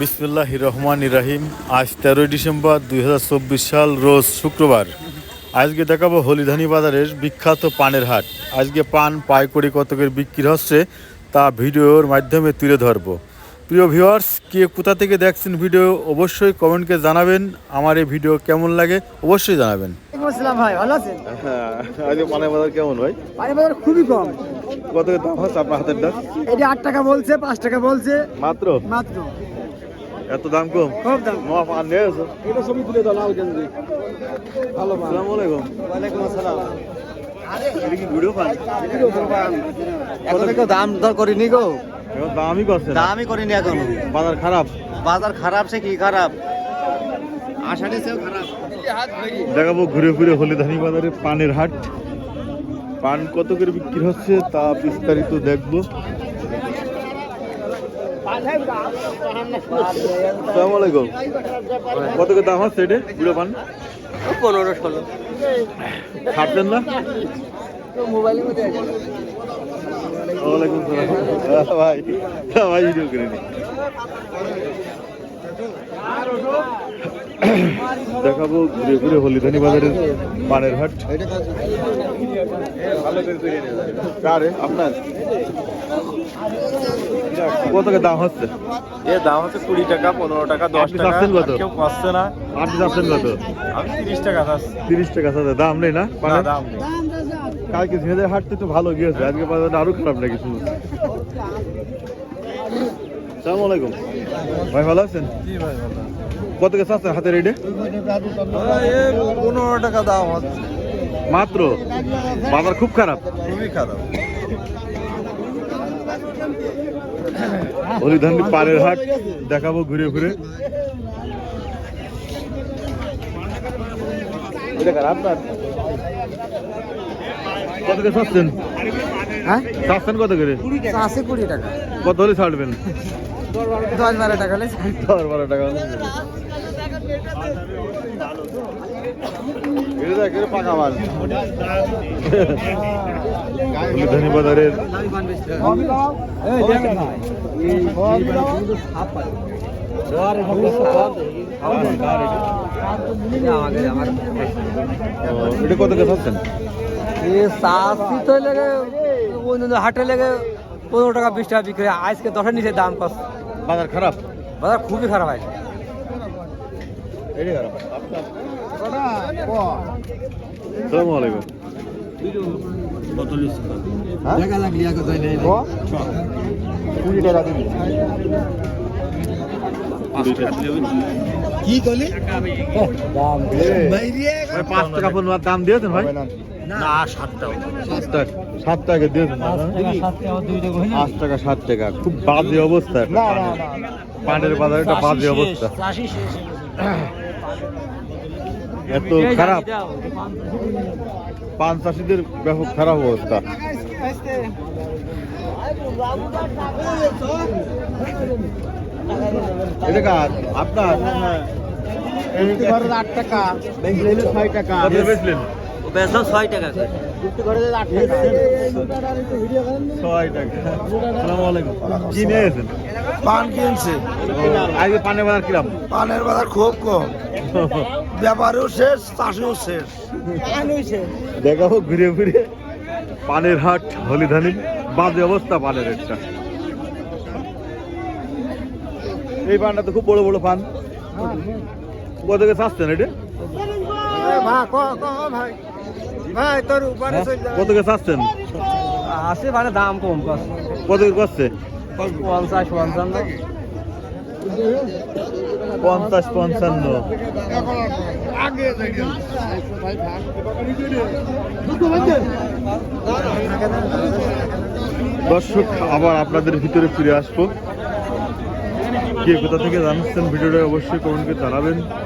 বিসমুল্লাহ রহমান ইরাহিম আজ তেরোই ডিসেম্বর দু হাজার চব্বিশ সাল রোজ শুক্রবার। আজকে দেখাবো হলিধানি বাজারের বিখ্যাত পানের হাট। আজকে পান পাইকড়ি কতকের বিক্রি হচ্ছে তা ভিডিওর মাধ্যমে তুলে ধরবো। প্রিয় ভিউয়ার্স কে কোথা থেকে দেখছেন ভিডিও অবশ্যই কমেন্টকে জানাবেন। আমার এই ভিডিও কেমন লাগে অবশ্যই জানাবেন। ভাই ভালো আছেন? পানের বাজার কেমন ভাই? পানি বাজার খুবই কম। কত দাম হচ্ছে আপনার হাতের দাম? এটা আট টাকা বলছে পাঁচ টাকা বলছে। মাত্র? মাত্র। এত দাম কম? খুব দাম। নোয়া পান নিয়েছো এটা ছবি তুলে দাও লাল গেঞ্জি। ভালো আসসালামু আলাইকুম। ওয়ালাইকুম আসসালাম। এখন কেউ দাম দর করিনি গো। দামই করছে দামই করিনি এখন। বাজার খারাপ? বাজার খারাপ সে কি খারাপ? আষাঢ়ি সেও খারাপ। দেখাবো ঘুরে ফিরে হলিধানি বাজারে পানের হাট। পান কত করে বিক্রি হচ্ছে তা বিস্তারিত দেখব। আসসালামু আলাইকুম কত করে দাম হচ্ছে এটা? বুড়ো পান? পনেরো ষোলো। ছাড়ছেন না? ওয়ালাইকুম সালাম। হ্যাঁ, ভাই ভাই ভিডিও করে নি। দেখাবো ঘুরে ঘুরে হলিধানি বাজারের পানের হাট। আপনার? কত দাম হচ্ছে? এর দাম হচ্ছে কুড়ি টাকা পনেরো টাকা দশ টাকা। কত? কেউ পাচ্ছে না। আপনি চাচ্ছেন কত? আমি তিরিশ টাকা তিরিশ টাকা দাম নেই না? দাম নেই। কালকে ঝিনাইদের হাট তো ভালো গিয়েছে। আজকে বাজারটা আরও খারাপ নাকি শুনুন। সালাম আলাইকুম। ভাই ভালো আছেন? কত কে চাচ্ছেন হাতে রেডে পনেরো টাকা দাম হচ্ছে মাত্র? বাজার খুব খারাপ। খুবই খারাপ। হলিধানি পাড়ের হাট দেখাবো ঘুরে ঘুরে। কত করে চাচ্ছেন? হ্যাঁ? চাচ্ছেন কত করে? আছে কুড়ি টাকা। কত হলে ছাড়বেন? দশ বারো টাকা হলে। দশ বারো টাকা এটা কত করে চাচ্ছেন হাটে লেগে পনেরো টাকা বিশ টাকা বিক্রি হয়। আজকে দশের নিচে দাম কষ্ট। বাজার খারাপ? বাজার খুবই খারাপ হয়? টাকা দিবি কি পনেরো দাম দিয়েছেন ভাই না সাত টাকা সাত টাকা সাত টাকা পাঁচ টাকা সাত টাকা খুব বাজে অবস্থা পানের। পানের বাজারে একটা বাজে অবস্থা। এত খারাপ। পান চাষিদের ব্যাপক খারাপ অবস্থা। এটা কার? আপনার? আট টাকা ছয় টাকা। বেচলেন? বেসন ছয় টাকা করে। আট টাকা ছয় টাকা। আসসালামু আলাইকুম। কি পান কিনছে। আজকে পানের বাজার কিরাম পানের বাজার খুব কম। ব্যাপারেও শেষ চাষিও শেষ। দেখাবো ঘুরে ঘুরে। পানের হাট হলিধানি বাজে অবস্থা পানের একটা। এই পানটা তো খুব বড় বড় পান। কত থেকে চাচ্ছেন এটা? ভাই। তোর উপরে কত থেকে চাচ্ছেন? আছে মানে দাম কম কত করে করছে? পঞ্চাশ পঞ্চান্ন। পঞ্চাশ পঞ্চান্ন। দর্শক আবার আপনাদের ভিতরে ফিরে আসব। কে কোথা থেকে জানাচ্ছেন ভিডিওটা অবশ্যই কমেন্টকে জানাবেন।